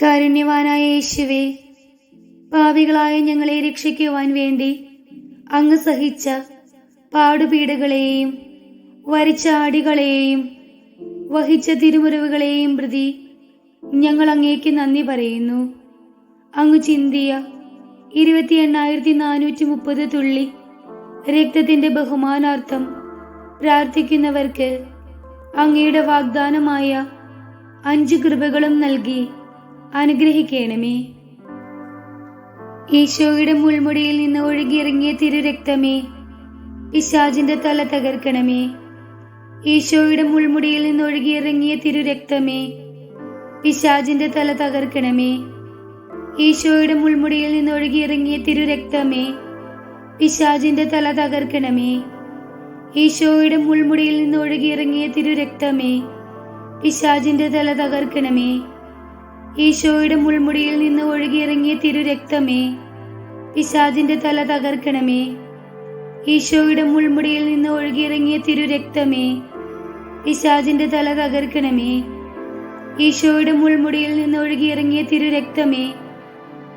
കാരുണ്യവാനായ യേശുവേ പാവികളായ ഞങ്ങളെ രക്ഷിക്കുവാൻ വേണ്ടി അങ്ങ് സഹിച്ച പാടുപീടുകളെയും വരച്ച ആടികളെയും വഹിച്ച തിരുമുറിവുകളെയും പ്രതി ഞങ്ങൾ അങ്ങേക്ക് നന്ദി പറയുന്നു. അങ്ങ് ചിന്തിയ ഇരുപത്തി എണ്ണായിരത്തി നാനൂറ്റി മുപ്പത് തുള്ളി രക്തത്തിന്റെ ബഹുമാനാർത്ഥം പ്രാർത്ഥിക്കുന്നവർക്ക് അങ്ങയുടെ വാഗ്ദാനമായ അഞ്ച് കൃപകളും നൽകി അനുഗ്രഹിക്കണമേ. ഈശോയുടെ മുൾമുടിയിൽ നിന്ന് ഒഴുകിയിറങ്ങിയ തിരുരക്തമേ പിശാജിന്റെ തല തകർക്കണമേ. ഈശോയുടെ മുൾമുടിയിൽ നിന്ന് ഒഴുകിയിറങ്ങിയ തിരുരക്തമേ പിശാജിന്റെ തല തകർക്കണമേ. ഈശോയുടെ മുൾമുടിയിൽ നിന്ന് ഒഴുകിയിറങ്ങിയ തിരുരക്തമേ പിശാജിന്റെ തല തകർക്കണമേ. ഈശോയുടെ മുൾമുടിയിൽ നിന്ന് ഒഴുകിയിറങ്ങിയ തിരുരക്തമേ പിശാജിന്റെ തല തകർക്കണമേ. ഈശോയുടെ മുൾമുടിയിൽ നിന്ന് ഒഴുകിയിറങ്ങിയ തിരുരക്തമേ പിശാജിന്റെ തല തകർക്കണമേ. ഈശോയുടെ മുൾമുടിയിൽ നിന്ന് ഒഴുകിയിറങ്ങിയ തിരുരക്തമേ പിശാജിന്റെ തല തകർക്കണമേ. ഈശോയുടെ മുൾമുടിയിൽ നിന്ന് ഒഴുകിയിറങ്ങിയ തിരുരക്തമേ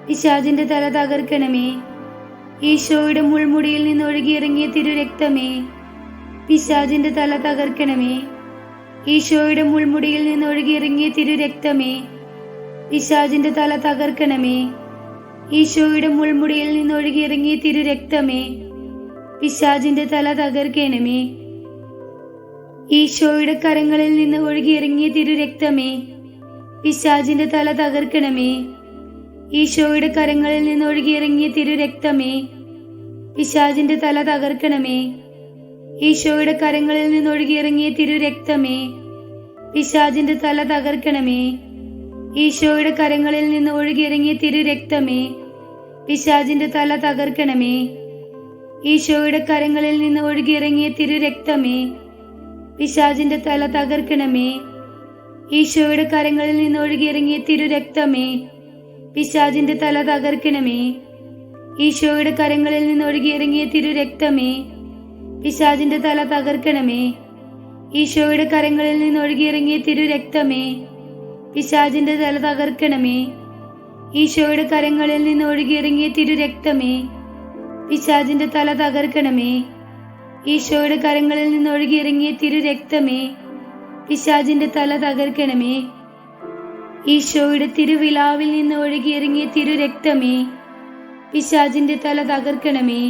പിശാജിന്റെ തല തകർക്കണമേ. ഈശോയുടെ മുൾമുടിയിൽ നിന്ന് ഒഴുകിയിറങ്ങിയ തിരുരക്തമേ പിശാജിന്റെ തല തകർക്കണമേ. ഈശോയുടെ മുൾമുടിയിൽ നിന്ന് ഒഴുകിയിറങ്ങിയ തിരുരക്തമേ പിശാജിന്റെ തല തകർക്കണമേ. ഈശോയുടെ മുൾമുടിയിൽ നിന്ന് ഒഴുകിയിറങ്ങിയ തിരുരക്തമേ പിശാജിന്റെ തല തകർക്കണമേ. ഈശോയുടെ കരങ്ങളിൽ നിന്ന് ഒഴുകിയിറങ്ങിയ തിരു രക്തമേ പിശാജിന്റെ തല തകർക്കണമേ. ഈശോയുടെ കരങ്ങളിൽ നിന്ന് ഒഴുകിയിറങ്ങിയ തിരു രക്തമേ പിശാജിന്റെ തല തകർക്കണമേ. ഈശോയുടെ കരങ്ങളിൽ നിന്ന് ഒഴുകിയിറങ്ങിയ തിരു രക്തമേ പിശാജിന്റെ തല തകർക്കണമേ. ഈശോയുടെ കരങ്ങളിൽ നിന്ന് ഒഴുകിയിറങ്ങിയ തിരു രക്തമേ പിശാജിന്റെ തല തകർക്കണമേ. ഈശോയുടെ കരങ്ങളിൽ നിന്ന് ഒഴുകിയിറങ്ങിയ തിരു രക്തമേ പിശാജിന്റെ തല തകർക്കണമേ. ഈശോയുടെ കരങ്ങളിൽ നിന്ന് ഒഴുകിയിറങ്ങിയ തിരു രക്തമേ പിശാജിന്റെ തല തകർക്കണമേ. ഈശോയുടെ കരങ്ങളിൽ നിന്ന് ഒഴുകിയിറങ്ങിയ തിരു രക്തമേ പിശാജിന്റെ തല തകർക്കണമേ. ഈശോയുടെ കരങ്ങളിൽ നിന്ന് ഒഴുകിയിറങ്ങിയ തിരുരക്തമേ പിശാജിന്റെ തല തകർക്കണമേ. ഈശോയുടെ കരങ്ങളിൽ നിന്ന് ഒഴുകിയിറങ്ങിയ തിരു രക്തമേ പിശാജിന്റെ തല തകർക്കണമേ. ഈശോയുടെ കരങ്ങളിൽ നിന്ന് ഒഴുകിയിറങ്ങിയ തിരു രക്തമേ പിശാജിന്റെ തല തകർക്കണമേ. ഈശോയുടെ തിരുവിലാവിൽ നിന്ന് ഒഴുകിയിറങ്ങിയ തിരു രക്തമേ പിശാജിന്റെ തല തകർക്കണമേ.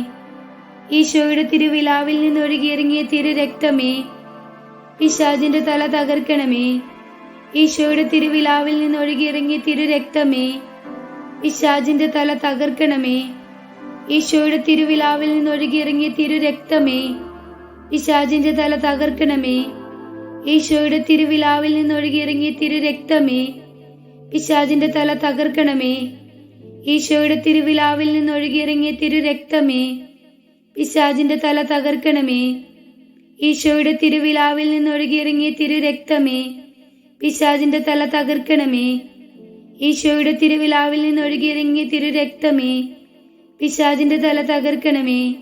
ഈശോയുടെ തിരുവിലാവിൽ നിന്ന് ഒഴുകിയിറങ്ങിയ തിരു രക്തമേ പിശാജിന്റെ തല തകർക്കണമേ. ഈശോയുടെ തിരുവിലാവിൽ നിന്ന് ഒഴുകിയിറങ്ങിയ തിരുരക്തമേ പിശാജിന്റെ തല തകർക്കണമേ. ഈശോയുടെ തിരുവിലാവിൽ നിന്ന് ഒഴുകിയിറങ്ങിയ തിരുരക്തമേ പിശാജിന്റെ തല തകർക്കണമേ. ഈശോയുടെ തിരുവിലാവിൽ നിന്ന് ഒഴുകിയിറങ്ങിയ തിരുരക്തമേ പിശാജിന്റെ തല തകർക്കണമേ. ഈശോയുടെ തിരുവിലാവിൽ നിന്ന് ഒഴുകിയിറങ്ങിയ തിരുരക്തമേ പിശാജിന്റെ തല തകർക്കണമേ. ഈശോയുടെ തിരുവിലാവിൽ നിന്ന് ഒഴുകിയിറങ്ങിയ തിരുരക്തമേ പിശാജിന്റെ തല തകർക്കണമേ. ഈശോയുടെ തിരുവിലാവിൽ നിന്ന് ഒഴുകിയിറങ്ങിയ തിരുരക്തമേ. പിശാജിന്റെ തല തകർക്കണമേ.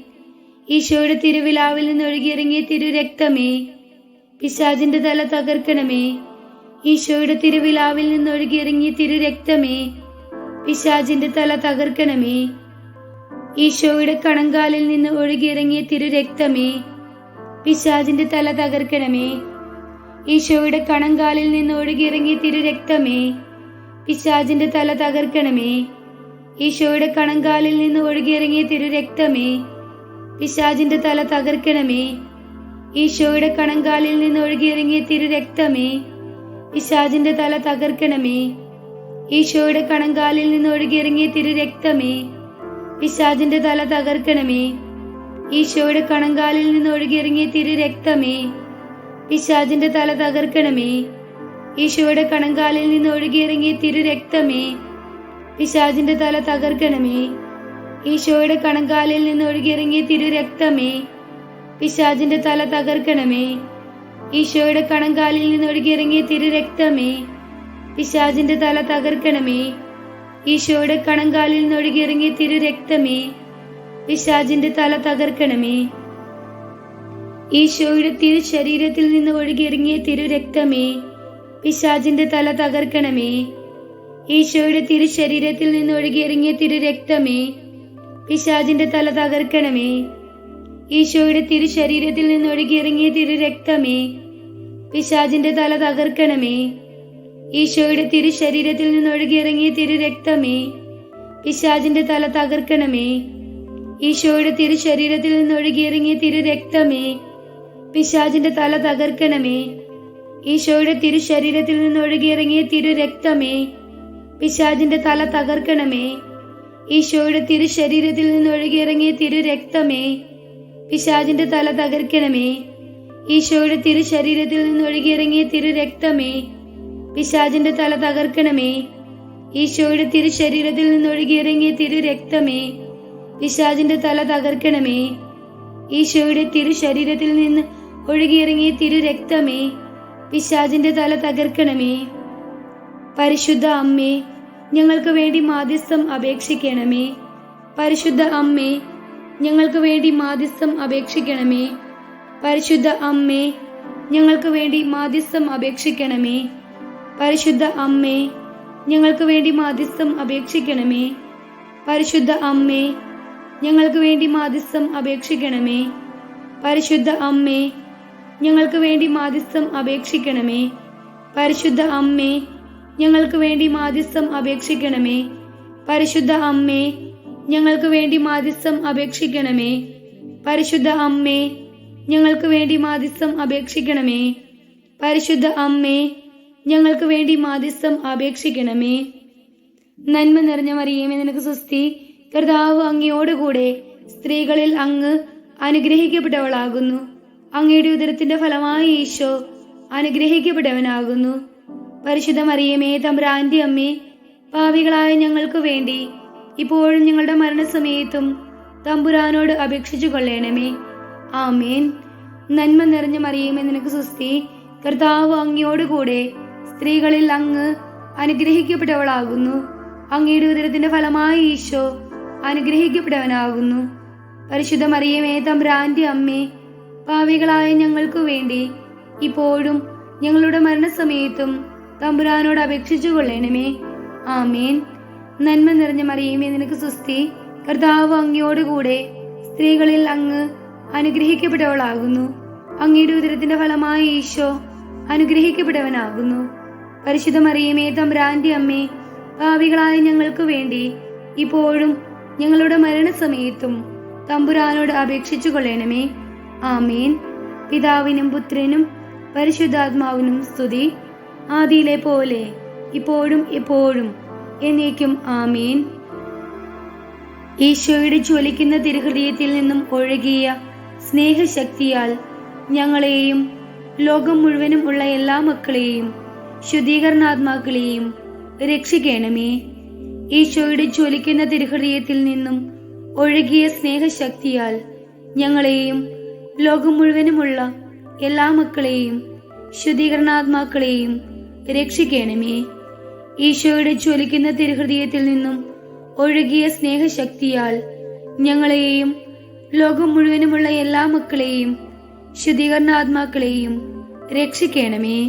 ഈശോയുടെ തിരുവിലാവിൽ നിന്ന് ഒഴുകിയിറങ്ങിയ തിരുരക്തമേ. പിശാജിന്റെ തല തകർക്കണമേ. ഈശോയുടെ തിരുവിലാവിൽ നിന്ന് ഒഴുകിയിറങ്ങിയ തിരുരക്തമേ. പിശാജിന്റെ തല തകർക്കണമേ. ഈശോയുടെ കണങ്കാലിൽ നിന്ന് ഒഴുകിയിറങ്ങിയ തിരു രക്തമേ പിശാജിന്റെ തല തകർക്കണമേ. ഈശോയുടെ കണങ്കാലിൽ നിന്ന് ഒഴുകിയിറങ്ങിയ തിരുരക്തമേ പിശാജിന്റെ തല തകർക്കണമേ. ഈശോയുടെ കണങ്കാലിൽ നിന്ന് ഒഴുകിയിറങ്ങിയ തിരുരക്തമേ പിശാജിന്റെ തല തകർക്കണമേ. ഈശോയുടെ കണങ്കാലിൽ നിന്ന് ഒഴുകിയിറങ്ങിയ തിരുരക്തമേ പിശാജിന്റെ തല തകർക്കണമേ. ഈശോയുടെ കണങ്കാലിൽ നിന്ന് ഒഴുകിയിറങ്ങിയ തിരുരക്തമേ പിശാജിന്റെ തല തകർക്കണമേ. ഈശോയുടെ കണങ്കാലിൽ നിന്ന് ഒഴുകിയിറങ്ങിയ തിരുരക്തമേ പിശാജിന്റെ തല തകർക്കണമേ. ഈശോയുടെ കണങ്കാലിൽ നിന്ന് ഒഴുകിയിറങ്ങിയ തിരുരക്തമേ. പിശാജിന്റെ തല തകർക്കണമേ. ഈശോയുടെ കണങ്കാലിൽ നിന്ന് ഒഴുകിയിറങ്ങിയ തിരുരക്തമേ. പിശാജിന്റെ തല തകർക്കണമേ. ഈശോയുടെ കണങ്കാലിൽ നിന്ന് ഒഴുകിയിറങ്ങിയ തിരുരക്തമേ. പിശാജിന്റെ തല തകർക്കണമേ. ഈശോയുടെ കണങ്കാലിൽ നിന്ന് ഒഴുകിയിറങ്ങിയ തിരുരക്തമേ. പിശാജിന്റെ തല തകർക്കണമേ. ഈശോയുടെ തിരു ശരീരത്തിൽ നിന്ന് ഒഴുകിയിറങ്ങിയ തിരു രക്തമേ പിശാചിന്റെ തല തകർക്കണമേ. ഈശോയുടെ തിരു ശരീരത്തിൽ നിന്ന് ഒഴുകിയിറങ്ങിയ തിരു രക്തമേ പിശാചിന്റെ തല തകർക്കണമേ. ഈശോയുടെ തിരു ശരീരത്തിൽ നിന്ന് ഒഴുകിയിറങ്ങിയ തിരു രക്തമേ പിശാചിന്റെ തല തകർക്കണമേ. ഈശോയുടെ തിരു ശരീരത്തിൽ നിന്ന് ഒഴുകിയിറങ്ങിയ തിരു രക്തമേ പിശാചിന്റെ തല തകർക്കണമേ. ഈശോയുടെ തിരു ശരീരത്തിൽ നിന്ന് ഒഴുകിയിറങ്ങിയ തിരുരക്തമേ പിശാചിന്റെ തല തകർക്കണമേ. ഈശോയുടെ തിരു ശരീരത്തിൽ നിന്ന് ഒഴുകിയിറങ്ങിയ തിരു രക്തമേ പിശാചിന്റെ തല തകർക്കണമേ. ഈശോയുടെ തിരു ശരീരത്തിൽ നിന്ന് ഒഴുകിയിറങ്ങിയ തിരു രക്തമേ പിശാചിന്റെ തല തകർക്കണമേ. ഈശോയുടെ തിരു ശരീരത്തിൽ നിന്ന് ഒഴുകിയിറങ്ങിയ തിരു രക്തമേ പിശാചിന്റെ തല തകർക്കണമേ. ഈശോയുടെ തിരു ശരീരത്തിൽ നിന്ന് ഒഴുകിയിറങ്ങിയ തിരു രക്തമേ പിശാചിന്റെ തല തകർക്കണമേ. ഈശോയുടെ തിരു ശരീരത്തിൽ നിന്ന് ഒഴുകിയിറങ്ങിയ തിരുരക്തമേ പിശാചിന്റെ തല തകർക്കണമേ. പരിശുദ്ധ അമ്മേ ഞങ്ങൾക്ക് വേണ്ടി മാധ്യസ്ഥം അപേക്ഷിക്കണമേ. പരിശുദ്ധ അമ്മേ ഞങ്ങൾക്ക് വേണ്ടി മാധ്യസ്ഥം അപേക്ഷിക്കണമേ. പരിശുദ്ധ അമ്മേ ഞങ്ങൾക്ക് വേണ്ടി മാധ്യസ്ഥം അപേക്ഷിക്കണമേ. പരിശുദ്ധ അമ്മേ ഞങ്ങൾക്ക് വേണ്ടി മാധ്യസ്ഥം അപേക്ഷിക്കണമേ. പരിശുദ്ധ അമ്മേ ഞങ്ങൾക്ക് വേണ്ടി മാധ്യസ്ഥം അപേക്ഷിക്കണമേ. പരിശുദ്ധ അമ്മേ ഞങ്ങൾക്ക് വേണ്ടി മാധ്യസ്ഥം അപേക്ഷിക്കണമേ. പരിശുദ്ധ അമ്മേ ഞങ്ങൾക്ക് വേണ്ടി മാധ്യസ്ഥം അപേക്ഷിക്കണമേ. പരിശുദ്ധ അമ്മേ ഞങ്ങൾക്ക് വേണ്ടി മാധ്യസ്ഥം അപേക്ഷിക്കണമേ. പരിശുദ്ധ അമ്മേ ഞങ്ങൾക്ക് വേണ്ടി മാധ്യസ്ഥം അപേക്ഷിക്കണമേ. പരിശുദ്ധ അമ്മേ ഞങ്ങൾക്ക് വേണ്ടി മാധ്യസ്ഥം അപേക്ഷിക്കണമേ. നന്മ നിറഞ്ഞ മറിയമേ നിനക്ക് സുസ്തി കർത്താവ് അങ്ങയോടുകൂടെ സ്ത്രീകളിൽ അങ്ങ് അനുഗ്രഹിക്കപ്പെട്ടവളാകുന്നു. അങ്ങയുടെ ഉദരത്തിന്റെ ഫലമായി ഈശോ അനുഗ്രഹിക്കപ്പെട്ടവനാകുന്നു. പരിശുദ്ധ മറിയമേ തമ്പ്രാന്റെ അമ്മേ പാവികളായ ഞങ്ങൾക്ക് വേണ്ടി ഇപ്പോഴും ഞങ്ങളുടെ മരണസമയത്തും തമ്പുരാനോട് അപേക്ഷിച്ചു കൊള്ളേണമേ. ആമേൻ. നന്മ നിറഞ്ഞ മറിയമേ നിനക്ക് സുസ്തി കർത്താവ് അങ്ങയോടുകൂടെ സ്ത്രീകളിൽ അങ്ങ് അനുഗ്രഹിക്കപ്പെട്ടവളാകുന്നു. അങ്ങയുടെ ഉദരത്തിന്റെ ഫലമായി ഈശോ അനുഗ്രഹിക്കപ്പെട്ടവനാകുന്നു. പരിശുദ്ധ മറിയമേ തമ്പ്രാന്റെ അമ്മേ പാവികളായ ഞങ്ങൾക്ക് വേണ്ടി ഇപ്പോഴും ഞങ്ങളുടെ മരണസമയത്തും തമ്പുരാനോട് അപേക്ഷിച്ചു കൊള്ളണമേ. ആമേൻ. നന്മ നിറഞ്ഞ മറിയുമേ നിനക്ക് സുസ്തി കർത്താവ് അങ്ങയോടുകൂടെ സ്ത്രീകളിൽ അങ്ങ് അനുഗ്രഹിക്കപ്പെട്ടവളാകുന്നു. അങ്ങയുടെ ഉദരത്തിന്റെ ഫലമായ ഈശോ അനുഗ്രഹിക്കപ്പെട്ടവനാകുന്നു. പരിശുദ്ധ മറിയമേ തമ്പ്രാന്റെ അമ്മേ ഭാവികളായ ഞങ്ങൾക്ക് വേണ്ടി ഇപ്പോഴും ഞങ്ങളുടെ മരണസമയത്തും തമ്പുരാനോട് അപേക്ഷിച്ചു കൊള്ളണമേ. ആമേൻ. പിതാവിനും പുത്രനും പരിശുദ്ധാത്മാവിനും സ്തുതി. ആദിയിലെ പോലെ ഇപ്പോഴും എപ്പോഴും എന്നേക്കും ആമേൻ. ഈശോയുടെ ജ്വലിക്കുന്ന തിരുഹൃദയത്തിൽ നിന്നും ഒഴുകിയ സ്നേഹശക്തിയാൽ ഞങ്ങളെയും ലോകം മുഴുവനും ഉള്ള എല്ലാ മക്കളെയും ശുദ്ധീകരണാത്മാക്കളെയും രക്ഷിക്കണമേ. ഈശോയുടെ ജ്വലിക്കുന്ന തിരുഹൃദയത്തിൽ നിന്നും ഒഴുകിയ സ്നേഹശക്തിയാൽ ഞങ്ങളെയും ലോകം മുഴുവനുമുള്ള എല്ലാ മക്കളെയും ശുദ്ധീകരണാത്മാക്കളെയും രക്ഷിക്കണമേ. ഈശോയുടെ ചൊലിക്കുന്ന തിരുഹൃദയത്തിൽ നിന്നും ഒഴുകിയ സ്നേഹശക്തിയാൽ ഞങ്ങളെയും ലോകം മുഴുവനുമുള്ള എല്ലാ മക്കളെയും ശുദ്ധീകരണാത്മാക്കളെയും രക്ഷിക്കണമേ.